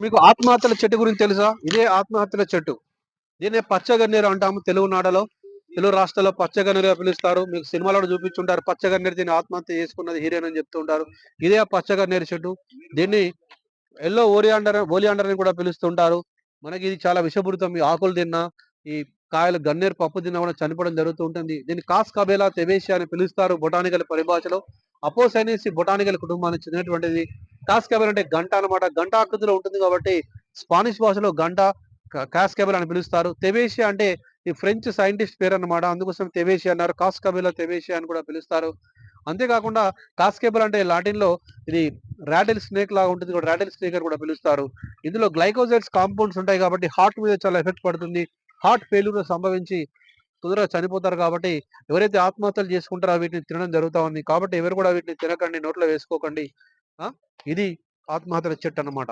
మీకు ఆత్మహత్యల చెట్టు గురించి తెలుసా? ఇదే ఆత్మహత్యల చెట్టు. దీనే పచ్చగన్నేరు అంటాము తెలుగు నాడలో. తెలుగు రాష్ట్రాల్లో పచ్చగన్నేరుగా పిలుస్తారు. మీకు సినిమాలో కూడా చూపించుంటారు. పచ్చగన్నేరు దీన్ని ఆత్మహత్య చేసుకున్నది హీరోయిన్ అని చెప్తుంటారు. ఇదే ఆ పచ్చగన్నేరు చెట్టు. దీన్ని ఎల్లో ఓరియాండర్ ఓలియాండర్ అని కూడా పిలుస్తుంటారు. మనకి ఇది చాలా విషపూరితం. ఈ ఆకులు తిన్నా ఈ కాయలు గన్నేరు పప్పు తిన్నా కూడా చనిపోవడం జరుగుతూ ఉంటుంది దీన్ని కాస్ కబేలా తెవేషియా అని పిలుస్తారు బొటానికల్ పరిభాషలో. అపోసైనిసి బొటానికల్ కుటుంబానికి చెందినటువంటిది. కాస్ అంటే గంట అనమాట గంట ఆకృతిలో ఉంటుంది కాబట్టి స్పానిష్ భాషలో గంట కాస్ అని పిలుస్తారు. తెవేషియా అంటే ఈ ఫ్రెంచ్ సైంటిస్ట్ పేరు అనమాట అందుకోసం తెవేషియా అన్నారు. కాస్ కబేలా తెవేషియా అని కూడా పిలుస్తారు. అంతేకాకుండా కాస్కేబుల్ అంటే లాటిన్లో ఇది రాటిల్ స్నేక్ లాగా ఉంటుంది కూడా. రాటిల్ స్నేక్ అని కూడా పిలుస్తారు. ఇందులో గ్లైకోజైడ్స్ కాంపౌండ్స్ ఉంటాయి కాబట్టి హార్ట్ మీద చాలా ఎఫెక్ట్ పడుతుంది. హార్ట్ ఫెయిల్యూర్ సంభవించి తొందరగా చనిపోతారు కాబట్టి ఎవరైతే ఆత్మహత్యలు చేసుకుంటారో వీటిని తినడం జరుగుతూ ఉంది. కాబట్టి ఎవరు కూడా వీటిని తినకండి నోట్లో వేసుకోకండి. ఇది ఆత్మహత్యల చెట్టు అన్నమాట